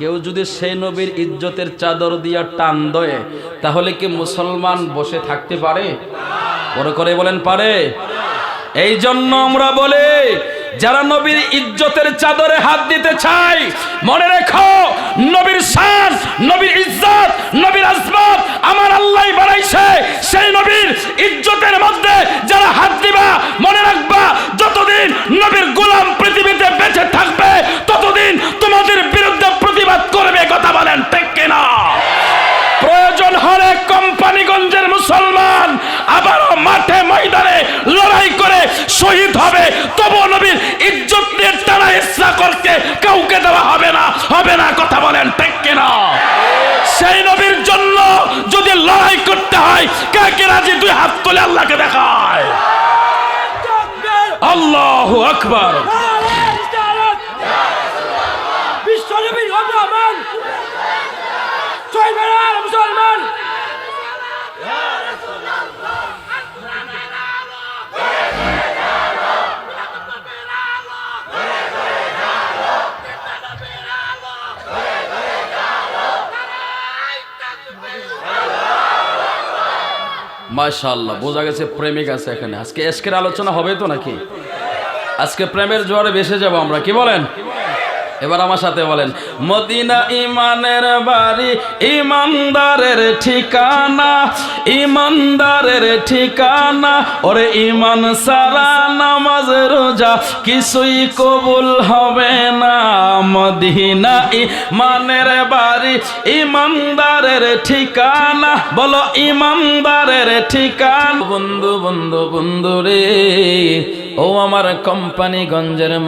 কেউ যদি সেই নবীর ইজ্জতের চাদর দিয়া টান দেয়, তাহলে কি মুসলমান বসে থাকতে পারে? বড় করে বলেন পারে। এই জন্য আমরা বলি যারা নবীর ইজ্জতের চাদরে হাত দিতে চাই মনে রেখো, নবীর শান, নবীর ইজ্জত, নবীর আসবাব আমার আল্লাহ বানাইছে। সেই নবীর ইজ্জতের মধ্যে যারা হাত দিবা, মনে রাখবা, যতদিন নবীর গোলাম পৃথিবীতে বেঁচে থাকবে, ততদিন তোমাদের বিরুদ্ধে প্রতিবাদ করবে, কথা বলেন ঠিক কিনা? প্রয়োজন হলে কোম্পানিগঞ্জের মুসলমান আবারও মাঠে ময়দানে লড়াই করে শহীদ হবে তবু নবীর ইজ্জত নিয়ে টানা ইচ্ছা করতে কাউকে দেওয়া হবে না হবে না, কথা বলেন ঠিক কিনা? সেই নবীর জন্য যদি লড়াই করতে হয় কাকে রাজি? দুই হাত তুলে আল্লাহকে দেখায়। আল্লাহু আকবার। বিশ্বনবী মুসলমান। মাশাআল্লাহ, বোঝা গেছে প্রেমিক আছে এখানে। আজকে এসকের আলোচনা হবে তো নাকি? আজকে প্রেমের জোয়ারে বেসে যাব আমরা, কি বলেন? এবার আমার সাথে বলেন, মদিনা ইমানের বাড়ি ইমানদারের ঠিকানা ইমানদারের ঠিকানা, ওরে ইমান সারা নামাজ রোজা কিছুই কবুল হবে না। মদিনা ইমানের বাড়ি ইমানদারের ঠিকানা, বলো ইমানদারের ঠিকানা। বন্ধু বন্ধু বন্ধু রে, ও আমার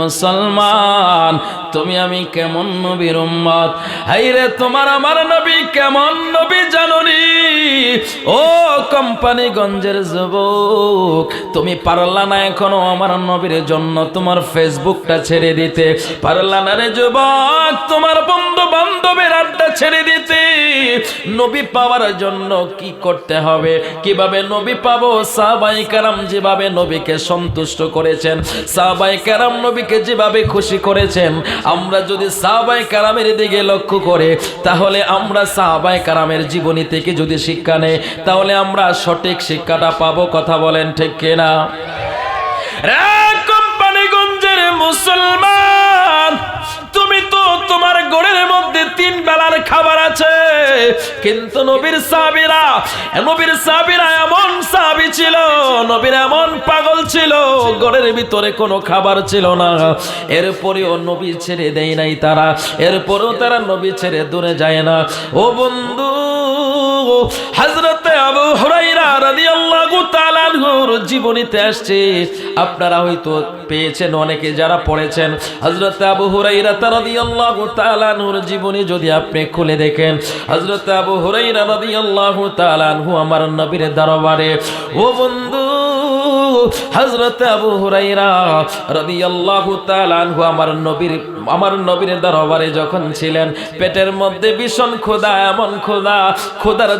মুসলমান, তুমি আমি কেমন নবীর উম্মত হাই রে, তোমার আমার নবী কেমন নবী জাননি? ও কোম্পানিগঞ্জের যুবক, তুমি পারলা না এখনও আমার নবীর জন্য তোমার ফেসবুকটা ছেড়ে দিতে পারলা না রে যুবক, তোমার বন্ধু বান্ধবের আড্ডা ছেড়ে দিতে। নবী পাওয়ার জন্য কি করতে হবে? কীভাবে নবী পাবো? সাহাবাই কারাম যেভাবে নবীকে সন্তুষ্ট করেছেন, সাহাবাই কারাম নবীকে যেভাবে খুশি করেছেন, আমরা যদি সাহাবাই কারামের দিকে লক্ষ্য করে, তাহলে আমরা সাহাবাই কারামের জীবনী থেকে যদি শিক্ষা নেই, তাহলে আমরা সঠিক শিক্ষাটা পাবো, কথা বলেন ঠিক কিনা? কোম্পানিগঞ্জের মুসলমান, তুমি তো তোমার গড়ের মধ্যে তিন বেলার খাবার আছে। কিন্তু নবীর সাবিরা নবীর সাবিরা এমন সাবি ছিল, নবীর এমন পাগল ছিল, গড়ের ভিতরে কোনো খাবার ছিল না। এরপরেও নবী ছেড়ে দেয় নাই তারা, এরপরেও তারা নবী ছেড়ে দূরে যায় না। ও বন্ধু, হযরতে আবু হুরাইরা আপনারা হয়তো পেয়েছেন, অনেকে যারা পড়েছেন। হযরত আবু হুরাইরা রাদিয়াল্লাহু তাআলা জীবনী যদি আপনি খুলে দেখেন। হযরত আবু হুরাইরা রাদিয়াল্লাহু তাআলা আমার নবীর দরবারে, ও বন্ধু হযরত আবু হুরাইরা আমার নবীর আমার নবীর দরবারে যখন ছিলেন, পেটের মধ্যে ভীষণ এমন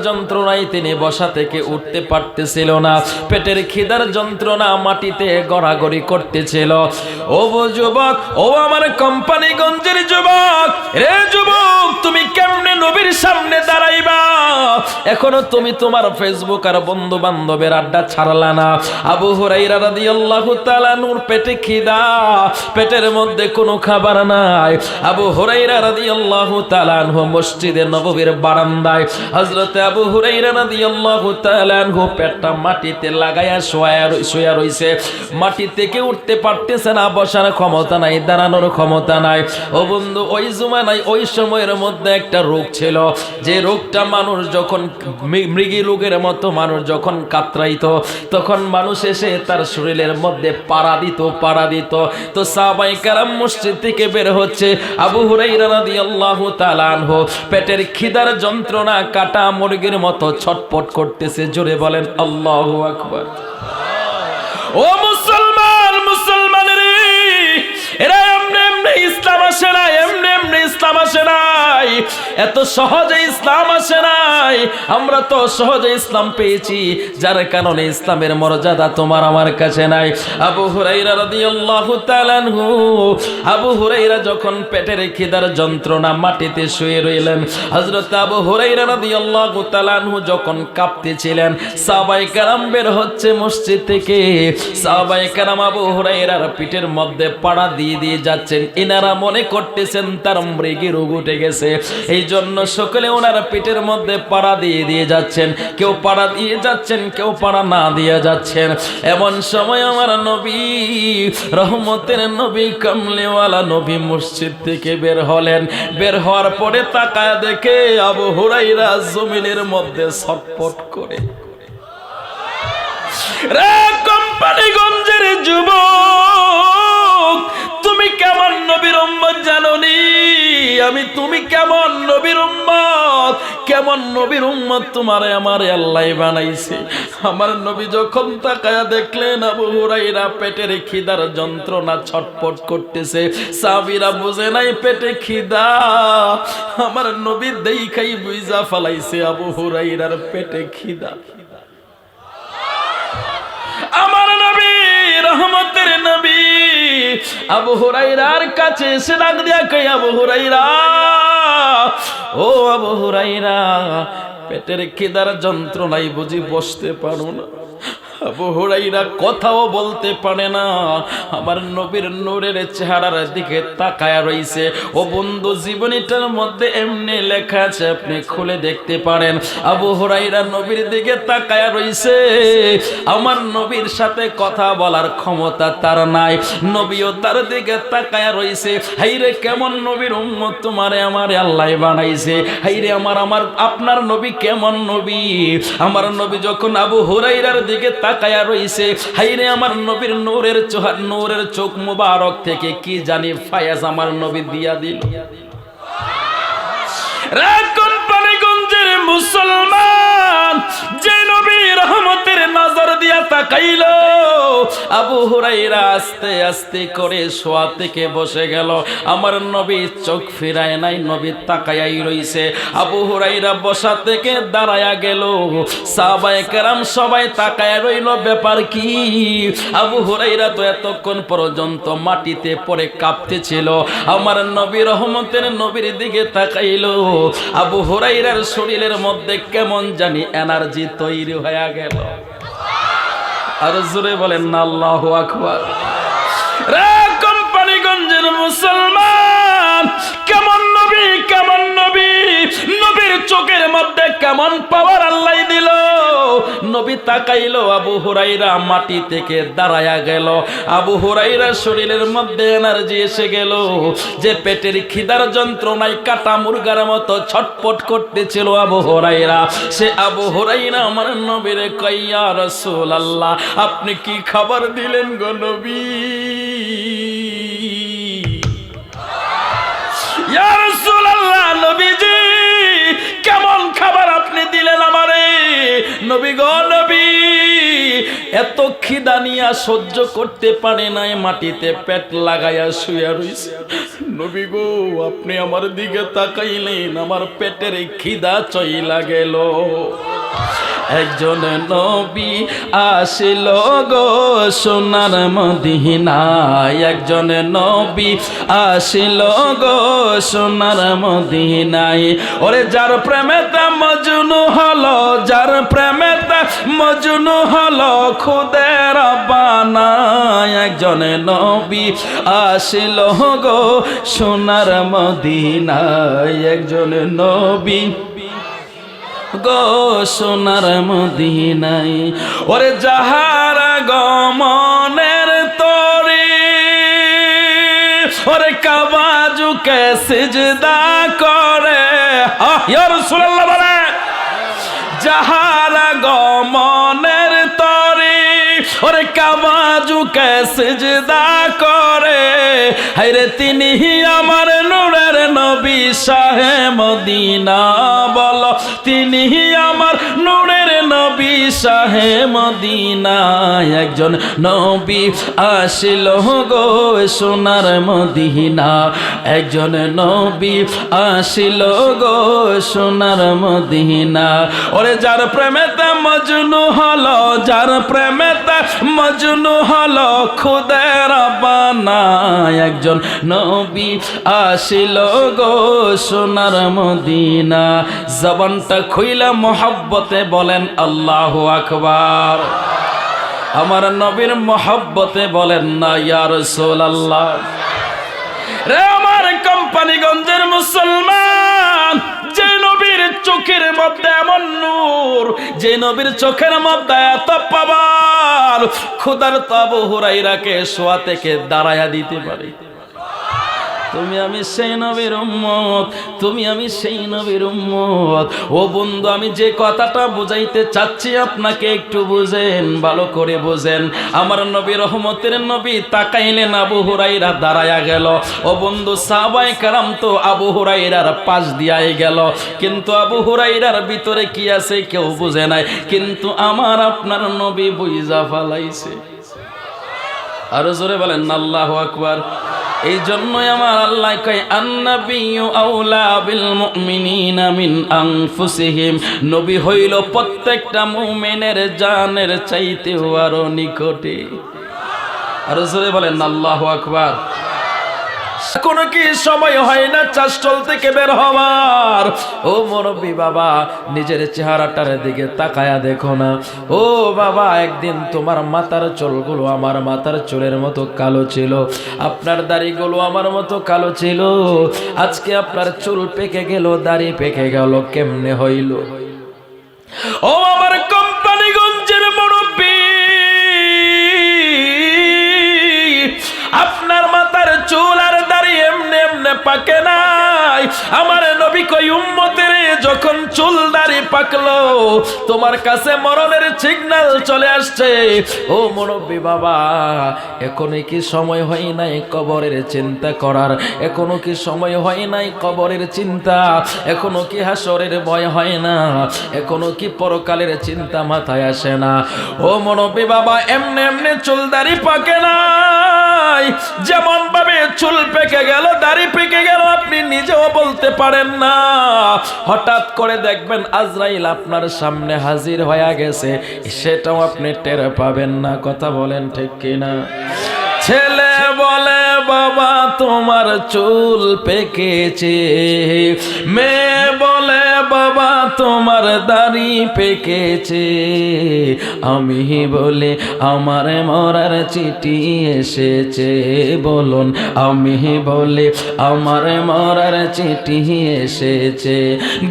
যন্ত্রণায় তিনি বসা থেকে উঠতে পারতেছিল না। পেটের খিদার যন্ত্রণা মাটিতে গড়াগড়ি করতেছিল। ও যুবক, ও আমার যুবক, রে যুবক, তুমি কেমনে নবীর সামনে দাঁড়াইবা? এখনও তুমি তোমার ফেসবুক আর বন্ধু বান্ধবের আড্ডা ছাড়লা না। আবু হুরাইরা রাদিয়াল্লাহু তাআলা পেটের মধ্যে কোনো খাবার নাই। আবু হুরাইরা রাদিয়াল্লাহু তাআলা আনহু মসজিদে নববীর বারান্দায় হযরতে আবু হুরাইরা রাদিয়াল্লাহু তাআলা আনহু পেটটা মাটিতে লাগায়া শোয়া শুয়া রইছে। মাটি থেকে উঠতে পারতেছে না, বসার ক্ষমতা নাই, দাঁড়ানোর ক্ষমতা নাই। ও বন্ধু, ওই জমানায় ওই সময়ের মধ্যে একটা রোগ ছিল। যে রোগটা মানুষ যখন মৃগী রোগের মতো মানুষ যখন কাতরাইতো, তখন মানুষ এসে তার শরীরের মধ্যে পাড়া দিত পাড়া দিত। তো সাহাবাই কারাম মসজিদ থেকে বের হচ্ছে আবু হুরাইরা রাদিয়াল্লাহু তাআলা আনহু। পেটের খিদার যন্ত্রণা কাটা মুরগির মতো ছটপট করতেছে, জোরে বলেন আল্লাহু আকবার। ও মুসলমান মুসলমানের এরা এমনি এমনি ইসলাম আসে না, এমনি এমনি ইসলাম আসে নাই এত সহজে ইসলাম আসে নাই। আমরা তো সহজে ইসলাম পেয়েছি, যার কারণে ইসলামের মর্যাদা তোমার আমার কাছে নাই। আবু হুরাইরা রাদিয়াল্লাহু তাআলা আনহু, আবু হুরাইরা যখন পেটের খিদার যন্ত্রণা মাটিতে শুয়ে রইলেন, হযরত আবু হুরাইরা রাদিয়াল্লাহু তাআলা আনহু যখন কাঁপতেছিলেন, সাহাবায়ে কেরাম বের হচ্ছে মসজিদ থেকে। সাহাবায়ে কেরাম আবু হুরাইরার পিঠের মধ্যে পাড়া দিয়ে দিয়ে যাচ্ছেন। ইনারা মনে করতেছেন তার মৃগী রোগ উঠে গেছে। এই জন্য সকলে ওনার পিঠের মধ্যে পাড়া দিয়ে দিয়ে যাচ্ছেন। কেউ পাড়া দিয়ে যাচ্ছেন, কেউ পাড়া না দিয়ে যাচ্ছেন। এমন সময় আমার নবী, রহমতের নবী, কামলেওয়ালা নবী মসজিদ থেকে বের হলেন। বের হওয়ার পরে তাকায় দেখে আবু হুরাইরা জমিনের মধ্যে ছটপট করে। কোম্পানিগঞ্জের যুবক তুমি কেমন নবীর উম্মত জাননি? আমি তুমি কেমন নবীর উম্মত? কেমন নবীর উম্মত তোমারে আমারে আল্লাহ বানাইছে? আমার নবী যখন তাকায়া দেখলেন, আবু হুরাইরা পেটের খিদার যন্ত্রণা ছটপট করতেছে। সাবিরা বুঝে নাই পেটে খিদা। আমার নবী দেখাই বুঝা ফালাইছে আবু হুরাইরার পেটে খিদা। আমার নবী, রহমতের নবী। আবু হুরাইরার কাছে এসে ডাক দিয়া কে আবু হুরাইরা ও আবু হুরাইরা পেটের খিদার যন্ত্রণাই বুঝি বসতে পারো না। আবু হুরাইরা কথাও বলতে পারে না। আমার নবীর নূরের চেহারার দিকে তাকায়া ও বন্ধু, জীবনীটার মধ্যে এমনি লেখা আছে, আপনি খুলে দেখতে পারেন। আবু হুরাইরা নবীর দিকে তাকায়া আমার নবীর সাথে কথা বলার ক্ষমতা তার নাই। নবীও তার দিকে তাকায়া রইছে। হাইরে, কেমন নবীর উম্মত তোমারে আমারে আল্লাহ বানাইছে? হাইরে, আমার আমার, আপনার নবী কেমন নবী? আমার নবী যখন আবু হুরাইরার দিকে তাকায়া রইছে। হাইরে আমার নবীর নূরের চোহার নূরের চোখ মুবারক থেকে কি জানি ফায়াজ আমার নবী দিয়া দিল। মুসলমান? যে নবী রহমতের নজর দিয়া তাকাইল। আবু হুরাইরা আস্তে আস্তে করে শোয়া থেকে বসে গেল। আমার নবী চোখ ফিরায় নাই, নবী তাকায়াই রইছে। আবু হুরাইরা বসা থেকে দাঁড়ায়া গেল। সাহাবায়ে কেরাম সবাই তাকায়া রইল, ব্যাপার কি? আবু হুরাইরা তো এতক্ষণ পর্যন্ত মাটিতে পড়ে কাঁপতেছিল আমার নবী রহমতের নবীর দিকে তাকাইলো। আবু হুরাইরার শরীরের মধ্যে কেমন জানি এনার্জি তৈরি হয়ে গেল। আর জোরে বলেন না, আল্লাহ আকবর। রে কোম্পানিগঞ্জের মুসলমান, কেমন নবী কেমন নবী? নবীর চোখের মধ্যে কেমন পাওয়ার আল্লাহ দিল? নবী তাকাইলো, আবু হুরাইরা মাটি থেকে দাঁড়ায়া গেল। আবু হুরাইরা শরীরের মধ্যে এনার্জি এসে গেল। যে পেটের খিদার যন্ত্রণায় কাটা মুরগার মতো ছটপট করতেছিল আবু হুরাইরা। সে আবু হুরাইরা আমার নবীর কইয়া রসুল আল্লাহ আপনি কি খাবার দিলেন গো নবী? ইয়া রাসূলুল্লাহ, নবীজি এত খিদা নিয়া সহ্য করতে পারে নাই, মাটিতে পেট লাগাইয়া শুয়ে রইছে। নবী গো, আপনি আমার দিকে তাকাইলেন, আমার পেটের খিদা চইলা গেল। একজন নবী আসিল গো সোনার মদিনায়। একজন নবী আসিল গো সোনার মদিনায়। ওরে যার প্রেমেতে মজনু হলো, যার প্রেমেতে মজনু হলো খুদের বানায়। একজন নবী আসিল গো সোনার মদিনায়। একজন নবী গো সোনার মদিনাই ওরে যাহারা গমনের তরে, ওরে কাবাজুকে সিজদা করে। ইয়া রাসূলুল্লাহ বলে, যাহারা গমনের তরে, ওরে কাবাজুকে সিজদা করে। হাইরে তিনি আমার নূরের নবী সাহেব মদিনা বল তিনি আমার নবী শাহে মদিনা একজন নবী আসিল গো সোনার মদিনা। একজন নবী আসিল গো সোনার মদিনা। ওরে, যার প্রেমেতে মজনু হলো, যার প্রেমেতে মজনু হলো, খুদের বানা একজন নবী আসিল গো সোনার মদিনা। জবানটা খুইলা মোহাব্বতে বলেন আল্লাহ আকবার। আমার নবীর মহব্বতে বলেন না ইয়ার সোল আল্লাহ রে আমার কোম্পানিগঞ্জের মুসলমান, যে নবীর চোখের মধ্যে এমন নূর, যে নবীর চোখের মধ্যে এত পাবার খুদার তব হুরাইরাকে শোয়া থেকে দাঁড়ায়া দিতে পারে। তুমি আমি সেই নবীর উম্মত, তুমি আমি সেই নবীর উম্মত। ও বন্ধু, আমি যে কথাটা বুঝাইতে চাচ্ছি আপনাকে একটু বুঝেন, ভালো করে বুঝেন। আমার নবী রহমতের নবী তাকাইলেন আবু হুরাইরা দাঁড়ায়া গেল। ও বন্ধু সাহাবাই কারাম তো আবু হুরাইরার পাশ দিয়াই গেল। কিন্তু আবু হুরাইরার ভিতরে কি আছে কেউ বুঝে নাই। কিন্তু আমার আপনার নবী বুঝা ফালাইছে। আরও জোরে বলেন, আল্লাহ আকবার। এই জন্যই আমার আল্লাহ কয় আন্নাবিয়ু আউলা বিল মুমিনিনা মিন আনফুসিহিম। নবী হইল প্রত্যেকটা মুমিনের জানের চাইতেও আরও নিকটে। আরও জোরে বলেন, আল্লাহু আকবার। কোনো কি সময় হয় না চাষটল থেকে বের হবার ও মুরব্বী বাবা, নিজের চেহারাটার দিকে তাকায়া দেখো না। ও বাবা, একদিন তোমার মাথার চুলগুলো আমার মাথার চুলের মতো কালো ছিল। আপনার দাড়িগুলো আমার মতো কালো ছিল। আজকে আপনার চুল পেকে গেল, দাড়ি পেকে গেল, কেমনে হইল? ও আমার কোম্পানিগঞ্জের মুরব্বী, আপনার মাথার চুল আর পাকে নাই। আমার নবী কই উম্মতের যখন চুল দাড়ি পাকলো, তোমার কাছে মরণের সিগন্যাল চলে আসছে। ও মুরব্বী বাবা, এখনও কি সময় হয় নাই কবরের চিন্তা করার? এখনও কি সময় হয় নাই কবরের চিন্তা? এখনও কি হাসরের ভয় হয় না? এখনও কি পরকালের চিন্তা মাথায় আসে না? ও মুরব্বী বাবা, এমনি এমনি চুল দাড়ি পাকে নাই। যেমন ভাবে চুল পেকে গেল, দাড়ি পেকে গেল, আপনি নিজেও বলতে পারেন না। হঠাৎ করে দেখবেন আজরাইল আপনার সামনে হাজির হয়ে গেছে, সেটাও আপনি টের পাবেন না। কথা বলেন ঠিক কিনা? ছেলে বলে, বাবা, তোমার চুল পেকেছে। মেয়ে বলে বাবা তোমার দাড়ি পেকেছে। আমি বলে আমার মরার চিঠি এসেছে। বলুন, আমি বলে আমার মরার চিঠি এসেছে।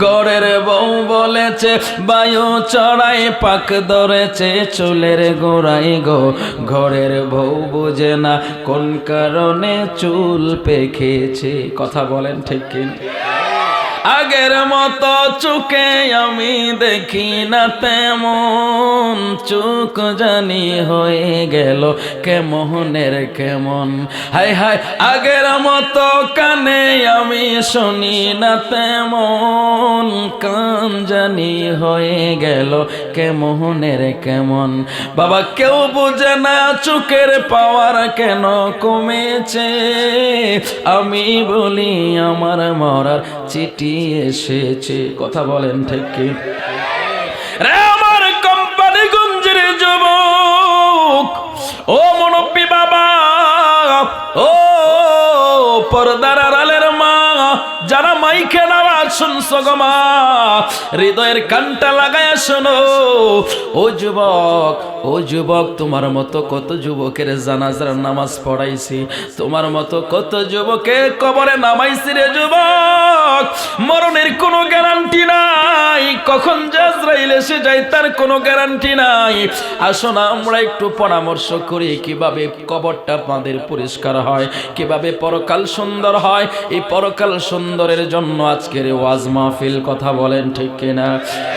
গড়ের বউ বলেছে, বায়ু চড়াই পাক ধরেছে, চুলের গোড়াই গো। ঘরের বউ বুঝে না কোন কারণে চুল পেকেছে। কথা বলেন ঠিক কিনা? আগের মতো চুকে আমি দেখি না তেমন। চুক জানি হয়ে গেল কেমনের কেমন। হাই হাই, আগের মতো কানে আমি শুনি না তেমন। কান জানি হয়ে গেল কেমনের কেমন। বাবা, কেউ বুঝে না চুকের পাওয়ার কেন কমেছে। আমি বলি আমার মরার চিঠি এসেছে। কথা বলেন ঠিক আমার কোম্পানি গঞ্জের যুবক, ও মনব্বী বাবা, ও পর্দার আড়ালের মা, যারা মাইকে শুনছো গো হৃদয়ের কানটা লাগায় শোনো। ও যুবক ও যুবক, তোমার মতো কত যুবকের জানাজার নামাজ পড়াইছি। তোমার মতো কত যুবকের কবরে নামাইছি রে যুবক। মরণের কোনো গ্যারান্টি নাই। কখন জাজরাইল এসে যায় তার কোনো গ্যারান্টি নাই। আসো না, আমরা একটু পরামর্শ করি কীভাবে কবরটা আমাদের পরিষ্কার হয়, কীভাবে পরকাল সুন্দর হয়। এই পরকাল সুন্দরের জন্য আজকের ওয়াজ মাহফিল কথা বলেন ঠিক কিনা?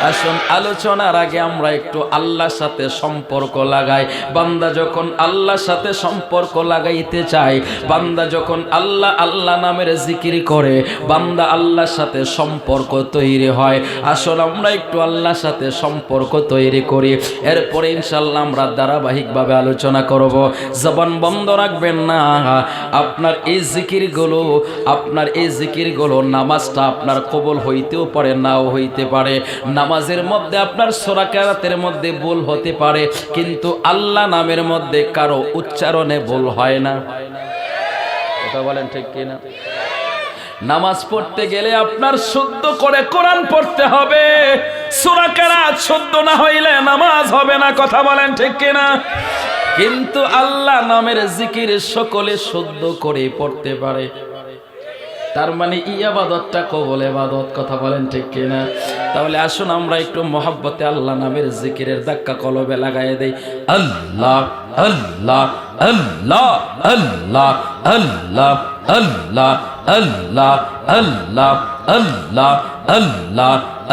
আসুন, আলোচনার আগে আমরা একটু আল্লাহর সাথে সম্পর্ক লাগাই। বান্দা যখন আল্লাহর সাথে সম্পর্ক লাগাইতে চায়, বান্দা যখন আল্লাহ আল্লাহ নামের জিকির করে, বান্দা আল্লাহর সাথে সম্পর্ক তৈরি হয়। আসুন, আমরা একটু আল্লাহর সাথে সম্পর্ক তৈরি করি। এরপরে ইনশাল্লাহ আমরা ধারাবাহিকভাবে আলোচনা করব। জবান বন্ধ রাখবেন না। আপনার এই জিকিরগুলো, আপনার এই জিকিরগুলো নামাজটা আপনার কবল হইতেও পারে, নাও হইতে পারে। নামাজের মধ্যে আপনার সোরাকারাতের মধ্যে ভুল হতে পারে, কিন্তু আল্লাহ নামের মধ্যে কারও উচ্চারণে ভুল হয় না। কথা বলেন ঠিক কিনা? নামাজ পড়তে গেলে আপনার শুদ্ধ করে কোরআন পড়তে হবে। সুরাকারা শুদ্ধ না হইলে নামাজ হবে না, কথা বলেন ঠিক কিনা? কিন্তু আল্লাহ নামের জিকির সকলে শুদ্ধ করে পড়তে পারে। তার মানে ইয়াবাদতটা কবল এবাদত কথা বলেন ঠিক কিনা তাহলে আসুন আমরা একটু মহাব্বতে আল্লাহ নামের জিকিরের ধাক্কা কলবে লাগাই দেই আল্লাহ আল্লাহ আল্লাহ আল্লাহ আল্লাহ আল্লাহ আল্লাহ আল্লাহ আল্লাহ আল্লাহ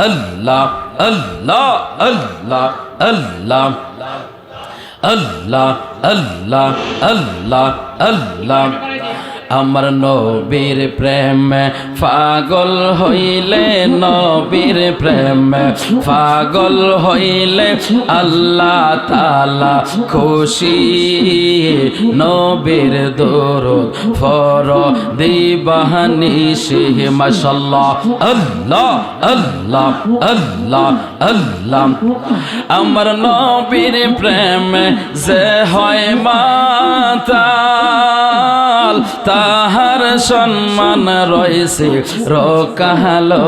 আল্লাহ আল্লাহ আল্লাহ আল্লাহ আল্লাহ আল্লাহ আল্লাহ আল্লাহ আমার নবীর প্রেম পাগল হইলে নবীর প্রেম পাগল হইলে আল্লাহ তালা খুশি। নবীর দরুদ ফর দিবাহানি সিহ মাশাল্লাহ আল্লাহ আল্লাহ আল্লাহ আল্লাহ। আমার নবীর প্রেম যে হয় মাতাল তাহার সম্মান রয়েছে, রকালো।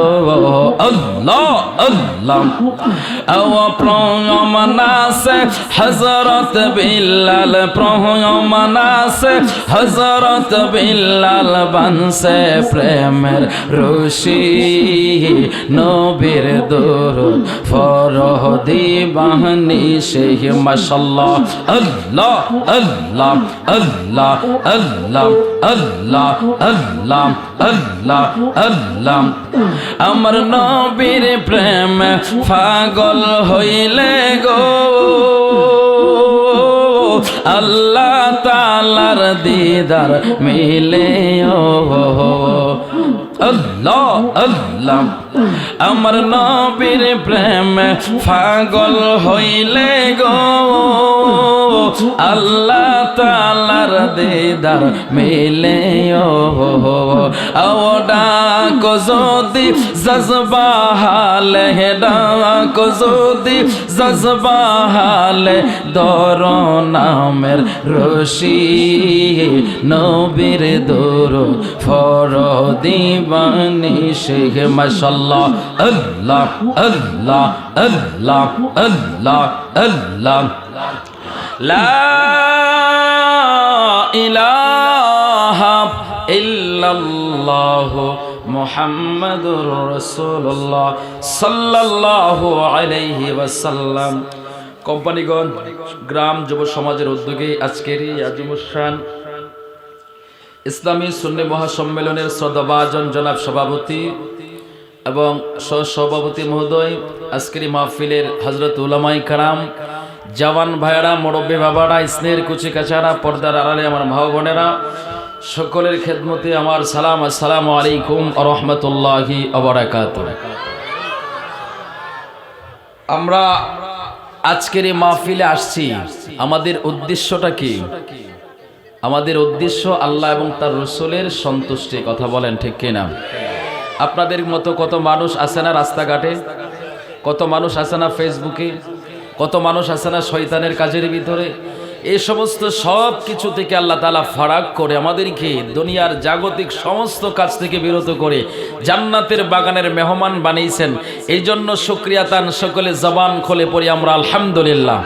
হজরত বিল্লাল প্রয়মনাসে হজরত বিল্লাল বানসে প্রেমের রশি। নবীর দরুদ ফরহ দিবাহনি সেই মাশাল্লাহ। আল্লাহ আল্লাহ আল্লাহ আল্লাহ। আল্লাহ আল্লাহ আল্লাহ আল্লাহ। আমার নবীর প্রেম পাগল হইলে গো। আল্লাহ তালার দিদার মিলে ও। আল্লাহ আল্লাহ। আমার নবীর প্রেম পাগল হইলে গো। আল্লাহ তালার দিদার মিলে ও ডাক যদি জজবা হালে ডাক যদি জজবা দর নামের রশি নবীর দোর ফর দিবানি শেখ মাশাল্লাহ আল্লাহ আল্লাহ আল্লাহ আল্লাহ আল্লাহ। লা ইলাহা ইল্লাল্লাহ মুহাম্মাদুর রাসূলুল্লাহ আলাইহি ওয়াসাল্লাম। কোম্পানিগঞ্জ গ্রাম, যুব সমাজের উদ্যোগে আজকের এই আজমুসান ইসলামী সুন্নি মহাসম্মেলনের সদবাজন জনাব সভাপতি এবং সভাপতি মহোদয় আজকের মাহফিলের হজরত উলামাই কারাম জওয়ান ভাইয়ারা, মুরব্বী বাবারা, স্নেহের কুচি কাছারা পর্দার আড়ালে আমার ভাও বোনেরা, সকলের খেদমতে আমার সালাম, আসসালামু আলাইকুম রহমতুল্লাহি আমরা আজকের এই মাহফিলে আসছি। আমাদের উদ্দেশ্যটা কি? আমাদের উদ্দেশ্য আল্লাহ এবং তার রসুলের সন্তুষ্টি, কথা বলেন ঠিক কিনা? আপনাদের মতো কত মানুষ আছে না রাস্তাঘাটে? কত মানুষ আছে না ফেসবুকে? কত মানুষ আছে না শয়তানের কাজের ভিতরে? এই সমস্ত সব কিছু থেকে আল্লাহ তালা ফারাক করে আমাদেরকে দুনিয়ার জাগতিক সমস্ত কাজ থেকে বিরত করে জান্নাতের বাগানের মেহমান বানিয়েছেন। এই জন্য সুক্রিয়া তান, সকলে জবান খোলে পড়ি আমরা আলহামদুলিল্লাহ।